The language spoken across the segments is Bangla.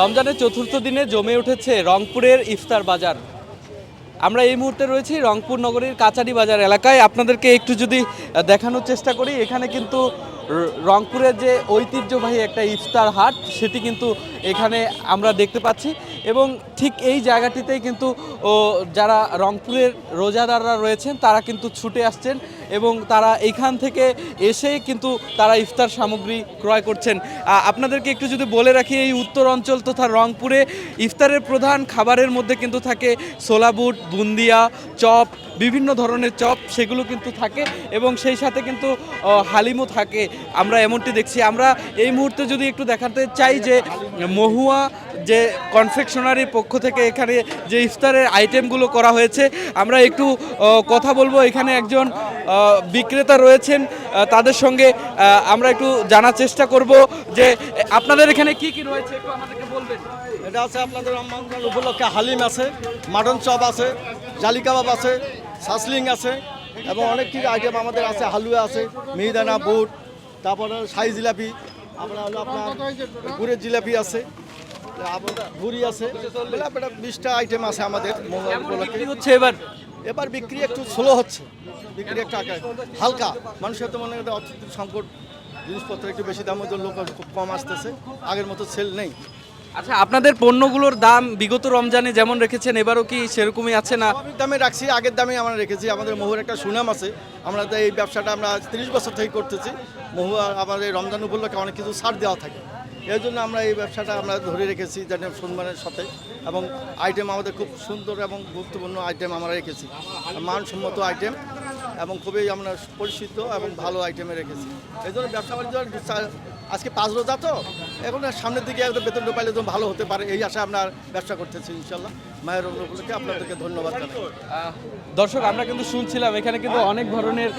রমজানের চতুর্থ দিনে জমে উঠেছে রংপুরের ইফতার বাজার। আমরা এই মুহূর্তে রয়েছি রংপুর নগরীর কাচারি বাজার এলাকায়। আপনাদেরকে একটু যদি দেখানোর চেষ্টা করি, এখানে কিন্তু রংপুরের যে ঐতিহ্যবাহী একটা ইফতার হাট, সেটি কিন্তু এখানে আমরা দেখতে পাচ্ছি। এবং ঠিক এই জায়গাটিতেই কিন্তু যারা রংপুরের রোজাদাররা রয়েছেন, তারা কিন্তু ছুটে আসছেন। এবং তারা এইখান থেকে এসে কিন্তু তারা ইফতার সামগ্রী ক্রয় করছেন। আপনাদেরকে একটু যদি বলে রাখি, এই উত্তর অঞ্চল তথা রংপুরে ইফতারের প্রধান খাবারের মধ্যে কিন্তু থাকে সোলাবুট বুন্দিয়া, চপ, বিভিন্ন ধরনের চপ, সেগুলো কিন্তু থাকে এবং সেই সাথে কিন্তু হালিমও থাকে। আমরা এমনটি দেখছি। আমরা এই মুহূর্তে যদি একটু দেখাতে চাই যে মহুয়া যে কনফেকশনারির পক্ষ থেকে এখানে যে ইফতারের আইটেমগুলো করা হয়েছে, আমরা একটু কথা বলব। এখানে একজন বিক্রেতা রয়েছেন তাদের সঙ্গে আমরা একটু জানার চেষ্টা করব যে আপনাদের এখানে কি কি রয়েছে একটু আমাদেরকে বলবেন। এটা আছে আপনাদের রমজান উপলক্ষে হালিম আছে মাটন চপ আছে জালি কাবাব আছে সাসলিং আছে এবং অনেক কিছু আইটেম আমাদের আছে হালুয়া আছে মিহিদানা বুট তারপরে শাহি জিলাপি আপনার হলো আপনার গুড়ের জিলাপি আছে ঘুরি আছে বিশটা আইটেম আছে আমাদের হচ্ছে এবার? এবার বিক্রি একটু স্লো হচ্ছে। বিক্রি একটা আকার। হালকা। মানুষের তো মনে হয় অর্থনৈতিক সংকট জিনিসপত্র একটু বেশি দামের জন্য লোক খুব কম আসতেছে। আগের মতো সেল নেই। আচ্ছা আপনাদের পণ্যগুলোর দাম বিগত রমজানে যেমন রেখেছেন এবারও কি সেরকমই আছে না? স্বাভাবিক দামে রাখছি আগের দামে আমরা রেখেছি। আমাদের মহুর একটা সুনাম আছে। আমরা তো এই ব্যবসাটা আমরা তিরিশ বছর থেকে করতেছি। মহু আর আমাদের রমজান উপলক্ষে অনেক কিছু ছাড় দেওয়া থাকে। এই জন্য আমরা এই ব্যবসাটা আমরা ধরে রেখেছি যেন সম্মানের সাথে এবং আইটেম আমাদের খুব সুন্দর এবং গুরুত্বপূর্ণ আইটেম আমরা রেখেছি। মানসম্মত আইটেম এবং খুবই আমরা পরিচিত এবং ভালো আইটেমে রেখেছি। এই জন্য ব্যবসা বাণিজ্য আজকে পাঁচ রোজা তো এখন সামনের দিকে একদম বেতন পাইলে তো ভালো হতে পারে এই আশা আমরা ব্যবসা করতেছি ইনশাল্লাহ। মায়ের উপলক্ষে আপনাদেরকে ধন্যবাদ জানাই। দর্শক আমরা কিন্তু শুনছিলাম এখানে কিন্তু অনেক ধরনের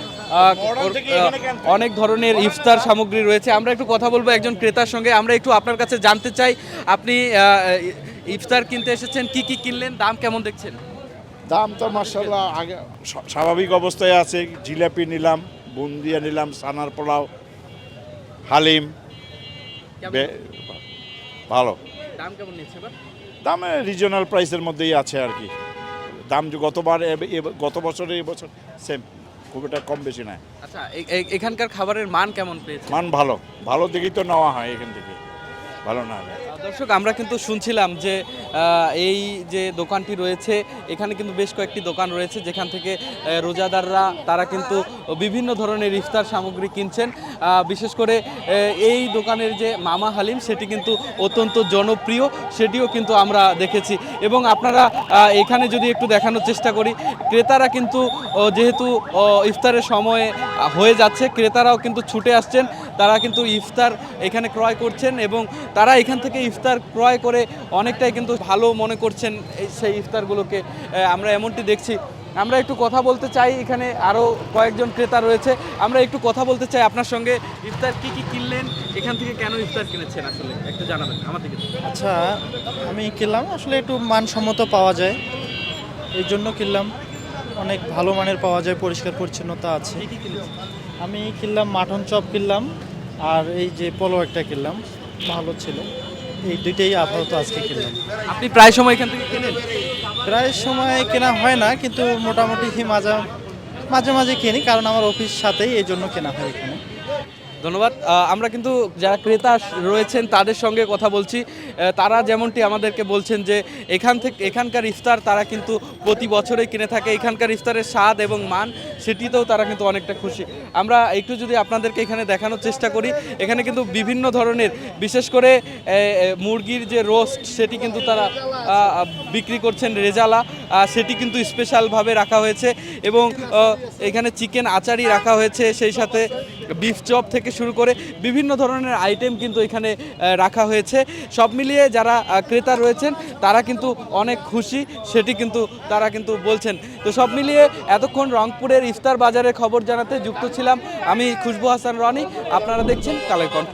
অনেক ধরনের ইফতার সামগ্রী রয়েছে। আমরা একটু কথা বলব একজন ক্রেতার সঙ্গে। আমরা একটু আপনার কাছে জানতে চাই আপনি ইফতার কিনতে এসেছেন কি কি কিনলেন দাম কেমন দেখছেন? দাম তো মার্শাল্লাহ আগে স্বাভাবিক অবস্থায় আছে জিলাপি নিলাম বুন্দিয়া নিলাম সানার পোলাও হালিম ভালো। দাম কেমন নিচ্ছে দাম রিজনাল প্রাইসের মধ্যেই আছে আর কি। দাম যে গতবার গত বছরে এবছর সেম খুব একটা কম বেশি নয়। আচ্ছা এখানকার খাবারের মান কেমন পেয়েছে? মান ভালো। ভালো দিকেই তো নেওয়া হয় এখান থেকে। ভালো না দর্শক আমরা কিন্তু শুনছিলাম যে এই যে দোকানটি রয়েছে এখানে কিন্তু বেশ কয়েকটি দোকান রয়েছে যেখান থেকে রোজাদাররা তারা কিন্তু বিভিন্ন ধরনের ইফতার সামগ্রী কিনছেন। বিশেষ করে এই দোকানের যে মামা হালিম, সেটি কিন্তু অত্যন্ত জনপ্রিয়, সেটিও কিন্তু আমরা দেখেছি। এবং আপনারা এখানে যদি একটু দেখানোর চেষ্টা করি, ক্রেতারা কিন্তু যেহেতু ইফতারের সময়ে হয়ে যাচ্ছে, ক্রেতারাও কিন্তু ছুটে আসছেন, তারা কিন্তু ইফতার এখানে ক্রয় করছেন এবং তারা এখান থেকে ইফতার ক্রয় করে অনেকটাই কিন্তু ভালো মনে করছেন সেই ইফতারগুলোকে। আমরা এমনটি দেখছি আমরা একটু কথা বলতে চাই এখানে আরও কয়েকজন ক্রেতা রয়েছে। আমরা একটু কথা বলতে চাই আপনার সঙ্গে। ইফতার কি কি কিনলেন? এখান থেকে কেন ইফতার কিনেছেন আসলে? একটু জানাবেন আমার থেকে আচ্ছা আমি কিনলাম আসলে একটু মানসম্মত পাওয়া যায়। এই জন্য কিনলাম। অনেক ভালো মানের পাওয়া যায় পরিষ্কার পরিচ্ছন্নতা আছে। আমি কিনলাম মাটন চপ কিনলাম আর এই যে পলো একটা কিনলাম ভালো ছিল। এই দুইটাই আপাতত আজকে কিনলাম। আপনি প্রায় সময় এখান থেকে কেনেন? প্রায় সময় কেনা হয় না, কিন্তু মোটামুটি মাঝে মাঝে মাঝে কিনি, কারণ আমার অফিস সাথেই এই জন্য কেনা হয় এখানে। ধন্যবাদ। আমরা কিন্তু যারা ক্রেতা রয়েছেন তাদের সঙ্গে কথা বলছি। তারা যেমনটি আমাদেরকে বলছেন যে এখান থেকে এখানকার ইফতার তারা কিন্তু প্রতি বছরেই কিনে থাকে। এখানকার ইফতারের স্বাদ এবং মান সেটিতেও তারা কিন্তু অনেকটা খুশি। আমরা একটু যদি আপনাদেরকে এখানে দেখানোর চেষ্টা করি, এখানে কিন্তু বিভিন্ন ধরনের, বিশেষ করে মুরগির যে রোস্ট, সেটি কিন্তু তারা বিক্রি করছেন রেজালা সেটি কিন্তু স্পেশালভাবে রাখা হয়েছে এবং এখানে চিকেন আচারি রাখা হয়েছে, সেই সাথে বিফ চপ থেকে শুরু করে বিভিন্ন ধরনের আইটেম কিন্তু এখানে রাখা হয়েছে। সব মিলিয়ে যারা ক্রেতা রয়েছেন, তারা কিন্তু অনেক খুশি, সেটি কিন্তু তারা কিন্তু বলছেন। তো সব মিলিয়ে এতক্ষণ রংপুরের ইফতার বাজারের খবর জানাতে যুক্ত ছিলাম আমি খুশবু হাসান রনি। আপনারা দেখছেন কালের কণ্ঠ।